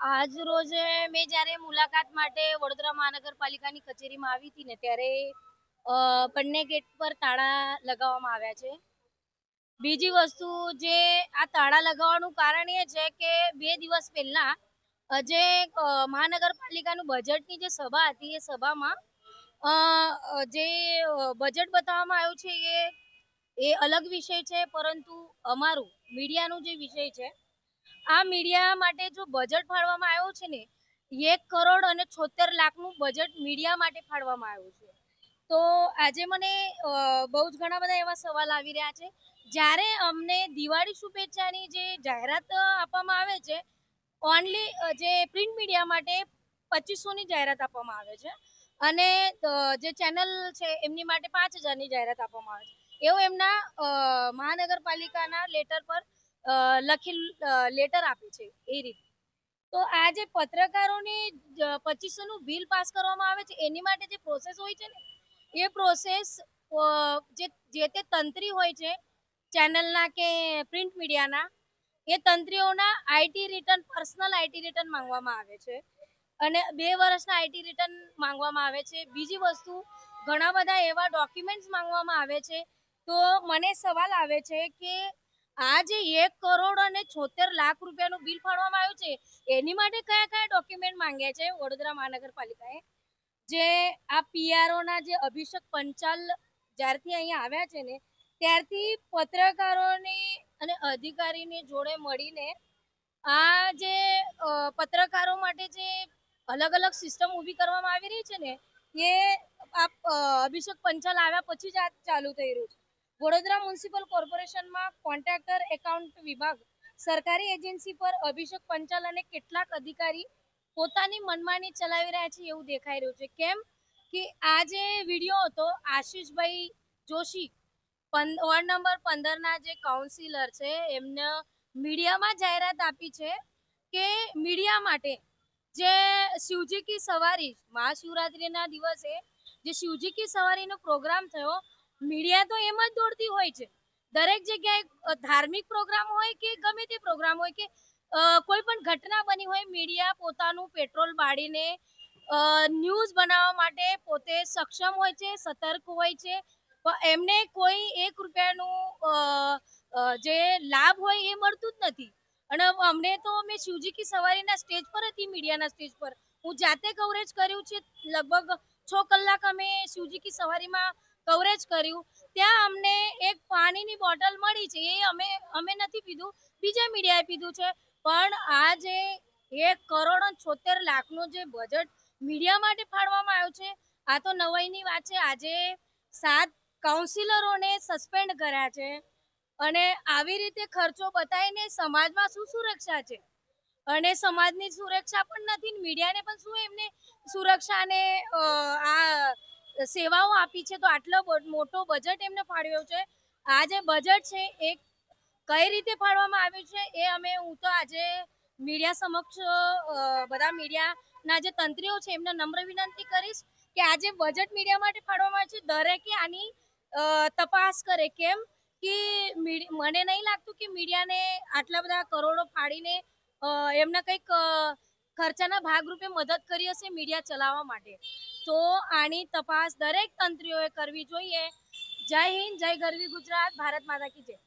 આજ રોજે મેં જ્યારે મુલાકાત માટે વડોદરા મહાનગરપાલિકાની કચેરીમાં આવી હતી ને ત્યારે બંને ગેટ પર તાળા લગાવવામાં આવ્યા છે. બીજી વસ્તુ જે આ તાળા લગાવવાનું કારણ એ છે કે બે દિવસ પહેલા જે મહાનગરપાલિકાનું બજેટની જે સભા હતી, એ સભામાં જે બજેટ બતાવવામાં આવ્યું છે એ એ અલગ વિષય છે, પરંતુ અમારું, મીડિયાનું જે વિષય છે આ મીડિયા માટે જો બજેટ ફાળવામાં આવ્યું છે ને, એક કરોડ અને છોતેર લાખનું બજેટ મીડિયા માટે ફાળવામાં આવ્યું છે. તો આજે મને બહુ જ ઘણા બધા એવા સવાલ આવી રહ્યા છે. જ્યારે અમને દિવાળી શુભેચ્છાની જે જાહેરાત આપવામાં આવે છે ઓનલી જે પ્રિન્ટ મીડિયા માટે પચીસોની જાહેરાત આપવામાં આવે છે. અને જે ચેનલ છે, એમની માટે પાંચ હજારની જાહેરાત આપવામાં આવે છે. એવું એમના મહાનગરપાલિકાના લેટર પર અ, લખેલ લેટર આપે છે એ રીતે. તો આ જે પત્રકારોને પચીસો નું બિલ પાસ કરવામાં આવે છે એની માટે જે પ્રોસેસ હોય છે ને એ પ્રોસેસ જે જે તે તંત્રી હોય છે ચેનલના કે પ્રિન્ટ મીડિયાના એ તંત્રીઓના IT return personal IT return માંગવામાં આવે છે. અને બે વર્ષના આઈટી રિટર્ન માંગવામાં આવે છે. બીજી વસ્તુ ઘણા બધા એવા ડોક્યુમેન્ટ્સ માંગવામાં આવે છે. તો મને સવાલ આવે છે કે આ જે એક કરોડ અને છોતેર લાખ રૂપિયાનું બિલ ફાળવામાં આવ્યું છે. એની માટે કયા કયા ડોક્યુમેન્ટ માંગ્યા છે? વડોદરા મહાનગરપાલિકાએ. જે આ પીઆરઓના જે અભિષેક પંચાલ જ્યારથી અહીંયા આવ્યા છે ને, ત્યારથી પત્રકારોની અને અધિકારીની જોડે મળીને આ જે પત્રકારો માટે જે અલગ અલગ સિસ્ટમ ઊભી કરવામાં આવી રહી છે ને, એ આ અભિષેક પંચાલ આવ્યા પછી જ આ ચાલુ થઈ રહ્યું છે. વડોદરા મ્યુનિસિપલ કોર્પોરેશનમાં કોન્ટ્રાક્ટર એકાઉન્ટ વિભાગ, સરકારી એજન્સી પર અભિષેક પંચાલ અને કેટલાક અધિકારી પોતાની મનમાની ચલાવી રહ્યા છે એવું દેખાઈ રહ્યું છે. કેમ કે આ જે વીડિયો હતો, આશીષભાઈ જોશી વોર્ડ નંબર પંદરના જે કાઉન્સિલર છે, એમને મીડિયામાં જાહેરાત આપી છે કે મીડિયા માટે જે શિવજી કી સવારી, મહાશિવરાત્રિના દિવસે જે શિવજી કી સવારીનો પ્રોગ્રામ થયો મીડિયા તો એમ જ દોડતી હોય છે. દરેક જગ્યાએ ધાર્મિક પ્રોગ્રામ હોય કે ગમે તે પ્રોગ્રામ હોય કે કોઈ પણ ઘટના બની હોય, મીડિયા પોતાનું પેટ્રોલ બાળીને ન્યૂઝ બનાવવા માટે પોતે સક્ષમ હોય છે, સતર્ક હોય છે. એમને કોઈ એક રૂપિયાનું જે લાભ હોય એ મળતું જ નથી. અને અમને તો મેં શિવજી કી સવારીના સ્ટેજ પર હતી મીડિયાના સ્ટેજ પર. હું જાતે કવરેજ કર્યું છે, લગભગ છ કલાક અમે શિવજી કી સવારીમાં કવરેજ કર્યું. ત્યાં અમને એક પાણીની બોટલ મળી છે. એ અમે અમે નથી પીધું. બીજા મીડિયાએ પીધું છે. પણ આ જે એક કરોડ છોતેર લાખનું જે બજેટ મીડિયા માટે ફાળવામાં આવ્યું છે, આ તો નવાઈની વાત છે. આજે સાત કાઉન્સિલરોને સસ્પેન્ડ કર્યા છે. અને આવી રીતે ખર્ચો બતાવીને સમાજમાં શું સુરક્ષા છે? અને સમાજની સુરક્ષા પણ નથી મીડિયાને પણ શું એમને સુરક્ષાને આ સેવાઓ આપી છે, તો આટલો મોટો બજેટ એમને ફાળવ્યો છે. આ જે બજેટ છે એ કઈ રીતે ફાળવામાં આવ્યું છે, એ અમે, હું તો આજે મીડિયા સમક્ષ બધા મીડિયાના જે તંત્રીઓ છે, એમને નમ્ર વિનંતી કરીશ કે આજે બજેટ મીડિયા માટે ફાળવામાં આવ્યું છે. દરેકે આની તપાસ કરે કેમ કે મને નહીં લાગતું કે મીડિયાને આટલા બધા કરોડો ફાડીને એમને કંઈક ખર્ચાના ભાગરૂપે મદદ કરી હશે મીડિયા ચલાવવા માટે. તો આની તપાસ દરેક તંત્રીઓએ કરવી જોઈએ. જય હિન્દ, જય ગરવી ગુજરાત, ભારત માતા કી જય.